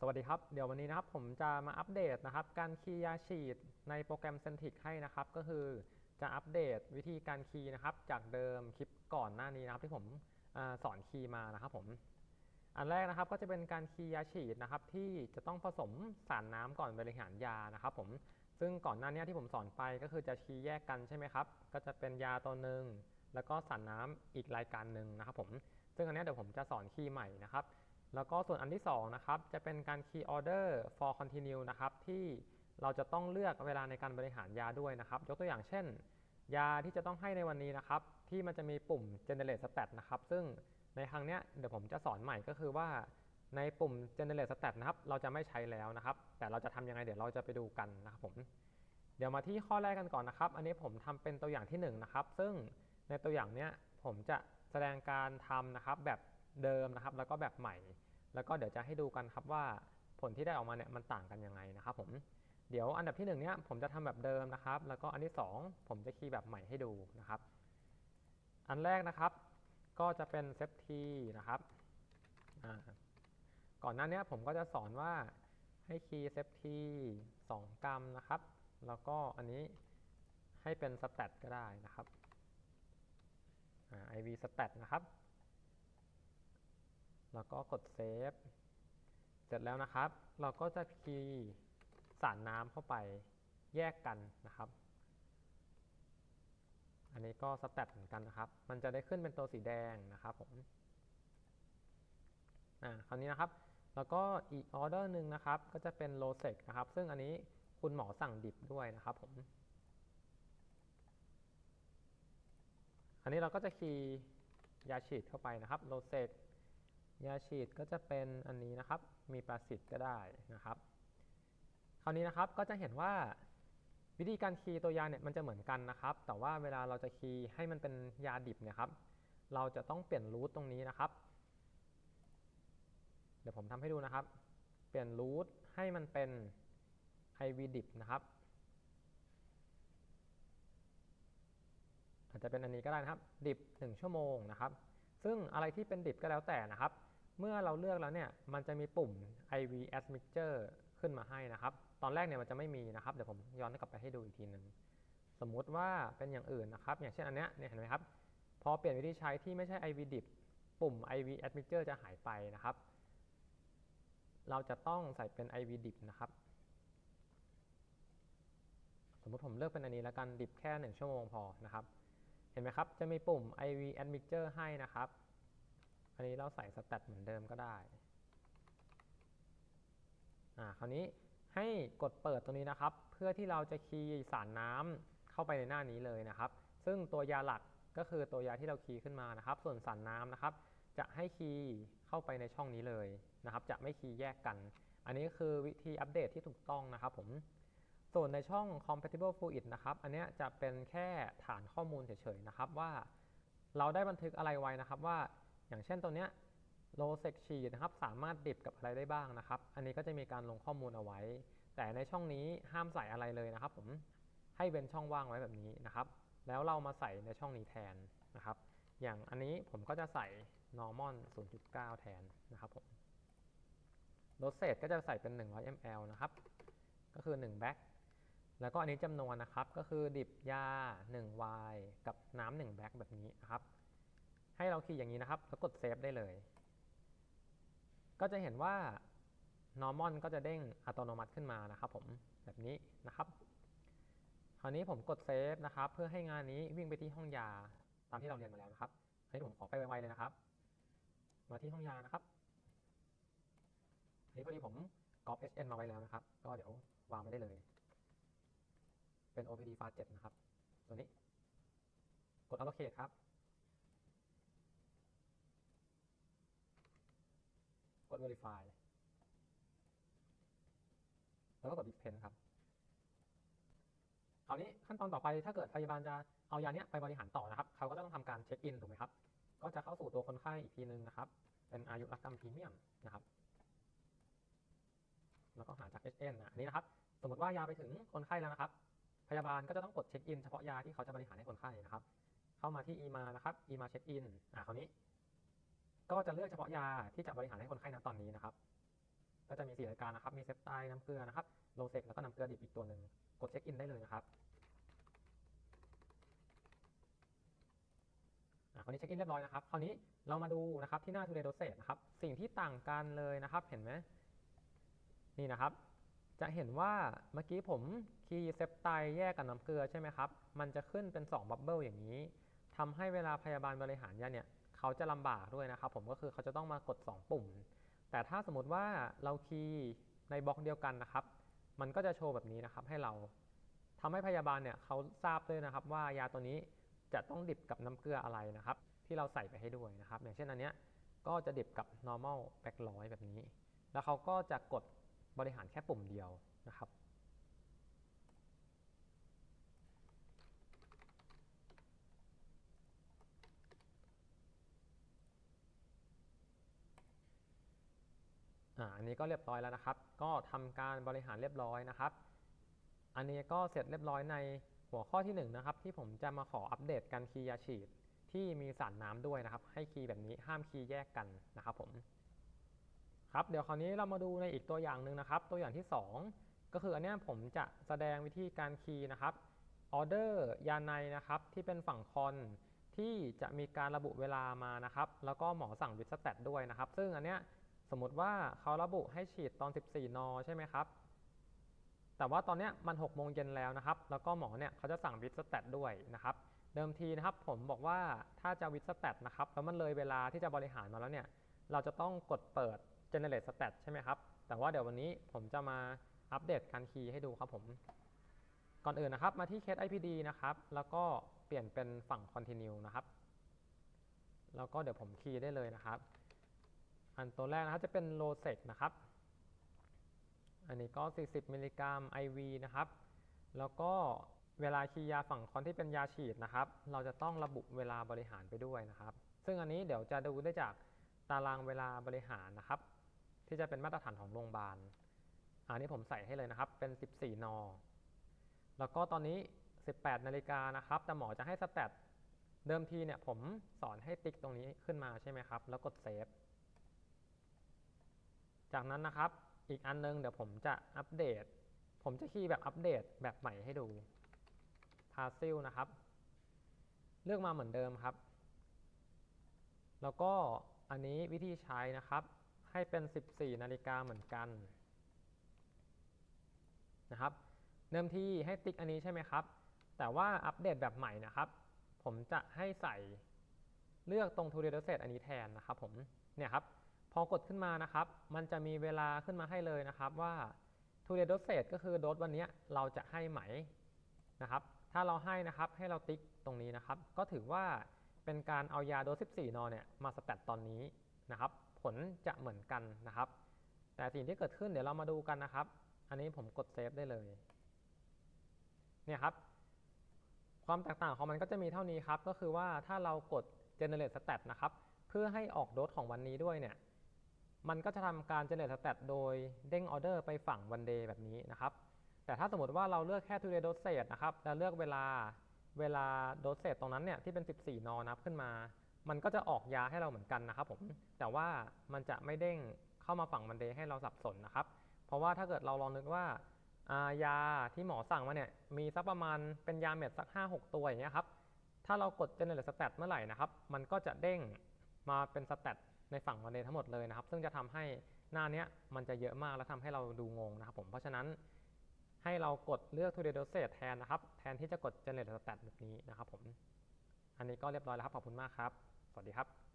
สวัสดีครับ เดี๋ยววันนี้นะครับผมจะมาอัปเดตนะครับ การคีย์ยาฉีดในโปรแกรม Centric ให้นะครับ ก็คือจะอัปเดตวิธีการคีย์นะครับ จากเดิมคลิปก่อนหน้านี้นะครับที่ผมอสอนคีย์มานะครับผม อันแรกนะครับก็จะเป็นการคีย์ยาฉีดนะครับ ที่จะต้องผสมสารน้ำก่อนบริหารยานะครับ ผม ซึ่งก่อนหน้านี้ที่ผมสอนไปก็คือจะคีย์แยกกันใช่ไหมครับ ก็จะเป็นยาตัวหนึ่งแล้วก็สารน้ำอีกรายการหนึ่งนะครับ ผม ซึ่งอันนี้เดี๋ยวผมจะสอนคีย์ใหม่นะครับ แล้วก็ส่วนอันที่2นะครับจะเป็นการ key order for continue นะครับที่เราจะต้องเลือกเวลาในการบริหารยาด้วยนะครับ ยกตัวอย่างเช่น ยาที่จะต้องให้ในวันนี้นะครับ ที่มันจะมีปุ่ม generate stat นะครับ ซึ่งในครั้งเนี้ยเดี๋ยวผมจะสอนใหม่ก็คือว่าในปุ่ม generate stat นะครับ เราจะไม่ใช้แล้วนะครับ แต่เราจะทำยังไงเดี๋ยวเราจะไปดูกันนะครับผมเดี๋ยวมาที่ข้อแรกกันก่อนนะครับ อันนี้ผมทำเป็นตัวอย่างที่1นงนะครับ ซึ่งในตัวอย่างเนี้ยผมจะแสดงการทำนะครับแบบ เดิมนะครับ แล้วก็แบบใหม่ แล้วก็เดี๋ยวจะให้ดูกันครับว่าผลที่ได้ออกมาเนี่ยมันต่างกันยังไงนะครับผมเดี๋ยวอันดับที่1เนี่ยผมจะทำแบบเดิมนะครับ แล้วก็อันที่ 2 ผมจะคีย์แบบใหม่ให้ดูนะครับ อันแรกนะครับ ก็จะเป็นเซฟทีนะครับก่อนหน้านี้ผมก็จะสอนว่าให้คีย์เซฟทีสองกรัมนะครับ แล้วก็อันนี้ให้เป็นสแตทก็ได้นะครับ iv stat นะครับ แล้วก็กดเซฟ เสร็จแล้วนะครับ เราก็จะคีย์สารน้ำเข้าไปแยกกันนะครับ อันนี้ก็สแตทเหมือนกันนะครับ มันจะได้ขึ้นเป็นตัวสีแดงนะครับผม อ่า คราวนี้นะครับ แล้วก็อีกออเดอร์หนึ่งนะครับ ก็จะเป็นโลเซกนะครับ ซึ่งอันนี้คุณหมอสั่งดิบด้วยนะครับผม อันนี้เราก็จะคีย์ยาฉีดเข้าไปนะครับโลเซก ยาฉีดก็จะเป็นอันนี้นะครับ มีประสิทธิ์ก็ได้นะครับ คราวนี้นะครับก็จะเห็นว่าวิธีการคีย์ตัวยาเนี่ยมันจะเหมือนกันนะครับ แต่ว่าเวลาเราจะคีย์ให้มันเป็นยาดิบเนี่ยครับ เราจะต้องเปลี่ยนรูทตรงนี้นะครับ เดี๋ยวผมทำให้ดูนะครับ เปลี่ยนรูทให้มันเป็น IV ดิบนะครับ อาจจะเป็นอันนี้ก็ได้นะครับ ดิบ 1 ชั่วโมงนะครับ ซึ่งอะไรที่เป็นดิบก็แล้วแต่นะครับ เมื่อเราเลือกแล้วเนี่ยมันจะมีปุ่ม IV admixture ขึ้นมาให้นะครับ ตอนแรกเนี่ยมันจะไม่มีนะครับ เดี๋ยวผมย้อนกลับไปให้ดูอีกทีหนึ่งสมมุติว่าเป็นอย่างอื่นนะครับ อย่างเช่นอันเนี้ยเนี่ยเห็นไหมครับ พอเปลี่ยนวิธีใช้ที่ไม่ใช่ IV ดิบปุ่ม IV admixture จะหายไปนะครับ เราจะต้องใส่เป็น IV ดิบนะครับ สมมติผมเลือกเป็นอันนี้แล้วกันดิบแค่ 1 ชั่วโมงพอนะครับ เห็นไหมครับ จะมีปุ่ม IV admixture ให้นะครับ อันนี้เราใส่สแตทเหมือนเดิมก็ได้ อ่า คราวนี้ให้กดเปิดตรงนี้นะครับ เพื่อที่เราจะคีย์สารน้ำเข้าไปในหน้านี้เลยนะครับ ซึ่งตัวยาหลักก็คือตัวยาที่เราคีย์ขึ้นมานะครับ ส่วนสารน้ำนะครับ จะให้คีย์เข้าไปในช่องนี้เลยนะครับ จะไม่คีย์แยกกัน อันนี้คือวิธีอัปเดตที่ถูกต้องนะครับผม ส่วนในช่อง compatible fluid นะครับ อันนี้จะเป็นแค่ฐานข้อมูลเฉยๆนะครับว่า เราได้บันทึกอะไรไว้นะครับว่า อย่างเช่นตัวเนี้ย low sec sheet นะครับ สามารถดิบกับอะไรได้บ้างนะครับ อันนี้ก็จะมีการลงข้อมูลเอาไว้ แต่ในช่องนี้ห้ามใส่อะไรเลยนะครับ ผม ให้เว้นช่องว่างไว้แบบนี้นะครับ แล้วเรามาใส่ในช่องนี้แทนนะครับ อย่างอันนี้ผมก็จะใส่ normal 0.9 แทนนะครับผม dosage ก็จะใส่เป็น 100 ml นะครับ ก็คือ1 bag แล้วก็อันนี้จำนวนนะครับ ก็คือดิบยา 1 y กับน้ำ1แบ็กแบบนี้นะครับ ให้เราคีย์อย่างนี้นะครับ แล้วกดเซฟได้เลย ก็จะเห็นว่า normal ก็จะเด้งอัตโนมัติขึ้นมานะครับผมแบบนี้นะครับ คราวนี้ผมกดเซฟนะครับ เพื่อให้งานนี้วิ่งไปที่ห้องยาตามที่เราเรียนมาแล้วนะครับอันนี้ผมขอไปไวๆเลยนะครับ มาที่ห้องยานะครับอันนี้พอดีผมก๊อป HN มาไว้แล้วนะครับ ก็เดี๋ยววางไปได้เลย เป็น OPD Fast 7นะครับ ตัวนี้ กด allocate ครับ กด verify แล้วก็กด depend ครับคราวนี้ขั้นตอนต่อไปถ้าเกิดพยาบาลจะเอายาเนี้ยไปบริหารต่อนะครับ เขาก็ต้องทำการเช็คอินถูกไหมครับ ก็จะเข้าสู่ตัวคนไข้อีกทีนึงนะครับ เป็นอายุรกรรมพรีเมียมนะครับ แล้วก็หาจาก HN นะอันนี้นะครับ สมมติว่ายาไปถึงคนไข้แล้วนะครับ พยาบาลก็จะต้องกดเช็คอินเฉพาะยาที่เขาจะบริหารให้คนไข้นะครับ เข้ามาที่ EMA นะครับ EMA เช็คอินอ่าคราวนี้ ก็จะเลือกเฉพาะยาที่จะบริหารให้คนไข้ณตอนนี้นะครับ ก็จะจะมี4รายการนะครับ มีเซฟไตน้ำเกลือนะครับ โลเซกแล้วก็น้ำเกลือดิบอีกตัวหนึ่ง กดเช็คอินได้เลยนะครับอะคราวนี้เช็คอินเรียบร้อยนะครับ คราวนี้เรามาดูนะครับที่หน้า Today Dosage นะครับ สิ่งที่ต่างกันเลยนะครับ เห็นไหมนี่นะครับ จะเห็นว่าเมื่อกี้ผมคีย์เซปไตแยกกับน้ำเกลือใช่ไหมครับ มันจะขึ้นเป็น2บับเบิลอย่างนี้ทำให้เวลาพยาบาลบริหารยาเนี่ย เขาจะลำบากด้วยนะครับผมก็คือเขาจะต้องมากด 2 ปุ่ม แต่ถ้าสมมติว่าเราคีย์ในบล็อกเดียวกันนะครับ มันก็จะโชว์แบบนี้นะครับให้เราทำให้พยาบาลเนี่ยเขาทราบด้วยนะครับ ว่ายาตัวนี้จะต้องดิบกับน้ำเกลืออะไรนะครับ ที่เราใส่ไปให้ด้วยนะครับ อย่างเช่นอันเนี้ยก็จะดิบกับ normal แบ็คร้อยแบบนี้ แล้วเขาก็จะกดบริหารแค่ปุ่มเดียวนะครับ อันนี้ก็เรียบร้อยแล้วนะครับ ก็ทำการบริหารเรียบร้อยนะครับ อันนี้ก็เสร็จเรียบร้อยในหัวข้อที่1นงนะครับที่ผมจะมาขออัปเดตการคีย์ยาฉีดที่มีสารน้ำด้วยนะครับ ให้คีย์แบบนี้ห้ามคีย์แยกกันนะครับผมครับเดี๋ยวคราวนี้เรามาดูในอีกตัวอย่างหนึ่งนะครับ ตัวอย่างที่ 2 ก็คืออันนี้ผมจะแสดงวิธีการคีย์นะครับออเดอร์ยาในนะครับที่เป็นฝั่งคอนที่จะมีการระบุเวลามานะครับ แล้วก็หมอสั่งวิสแตทด้วยนะครับ ซึ่งอันเนี้ย สมมติว่าเขาระบุให้ฉีดตอน 14 น ใช่ไหมครับ แต่ว่าตอนนี้มัน 6 โมงเย็นแล้วนะครับ แล้วก็หมอเนี่ยเขาจะสั่งวิสแตทด้วยนะครับ เดิมทีนะครับผมบอกว่าถ้าจะวิสแตทนะครับ แล้วมันเลยเวลาที่จะบริหารมาแล้วเนี่ย เราจะต้องกดเปิด generate stat ใช่ไหมครับ แต่ว่าเดี๋ยววันนี้ผมจะมาอัปเดตการคีย์ให้ดูครับผม ก่อนอื่นนะครับมาที่ case IPD นะครับ แล้วก็เปลี่ยนเป็นฝั่ง continue นะครับ แล้วก็เดี๋ยวผมคีย์ได้เลยนะครับ อันตัวแรกนะครับจะเป็น low sec นะครับ อันนี้ก็ 40 มิลลิกรัม IV นะครับ แล้วก็เวลาคีย์ยาฝั่งคอนที่เป็นยาฉีดนะครับ เราจะต้องระบุเวลาบริหารไปด้วยนะครับ ซึ่งอันนี้เดี๋ยวจะดูได้จากตารางเวลาบริหารนะครับ ที่จะเป็นมาตรฐานของโรงพยาบาล อันนี้ผมใส่ให้เลยนะครับ เป็น 14 นอ แล้วก็ตอนนี้ 18 นาฬิกานะครับ แต่หมอจะให้สแตทเดิมทีเนี่ยผมสอนให้ติ๊กตรงนี้ขึ้นมาใช่ไหมครับ แล้วกดเซฟ จากนั้นนะครับอีกอันนึงเดี๋ยวผมจะอัปเดต ผมจะคีย์แบบอัปเดตแบบใหม่ให้ดูพาซิลนะครับ เลือกมาเหมือนเดิมครับ แล้วก็อันนี้วิธีใช้นะครับ ให้เป็น 14 นาฬิกาเหมือนกันนะครับ เดิมทีให้ติ๊กอันนี้ใช่ไหมครับ แต่ว่าอัปเดตแบบใหม่นะครับ ผมจะให้ใส่เลือกตรง to read set อันนี้แทนนะครับผมเนี่ยครับ พอกดขึ้นมานะครับ มันจะมีเวลาขึ้นมาให้เลยนะครับว่า to read set ก็คือโดสวันนี้เราจะให้ไหมนะครับ ถ้าเราให้นะครับให้เราติ๊กตรงนี้นะครับ ก็ถือว่าเป็นการเอายาโดส 14 นอเนี่ยมาสแตทตอนนี้นะครับ ผลจะเหมือนกันนะครับ แต่สิ่งที่เกิดขึ้นเดี๋ยวเรามาดูกันนะครับ อันนี้ผมกดเซฟได้เลย เนี่ยครับ ความแตกต่างของมันก็จะมีเท่านี้ครับ ก็คือว่าถ้าเรากด generate stat นะครับ เพื่อให้ออกโดสของวันนี้ด้วยเนี่ย มันก็จะทำการ generate stat โดยเด้งออเดอร์ไปฝั่งวันเดย์แบบนี้นะครับ แต่ถ้าสมมติว่าเราเลือกแค่ today dosage นะครับ แล้วเลือกเวลาเวลาโดสเซตตรงนั้นเนี่ยที่เป็น 14นนับขึ้นมา มันก็จะออกยาให้เราเหมือนกันนะครับผม แต่ว่ามันจะไม่เด้งเข้ามาฝั่งมันเดย์ให้เราสับสนนะครับ เพราะว่าถ้าเกิดเราลองนึกว่ายาที่หมอสั่งมาเนี่ยมีสักประมาณเป็นยาเม็ดสัก 5-6 ตัวอย่างเงี้ยครับ ถ้าเรากด generate stat เมื่อไหร่นะครับ มันก็จะเด้งมาเป็น stat ในฝั่งวันเดย์ทั้งหมดเลยนะครับ ซึ่งจะทำให้หน้าเนี้ยมันจะเยอะมากและทำให้เราดูงงนะครับผมเพราะฉะนั้นให้เรากดเลือก to the dosage แทนนะครับ แทนที่จะกด generate stat แบบนี้นะครับผม อันนี้ก็เรียบร้อยแล้วครับ ขอบคุณมากครับ สวัสดีครับ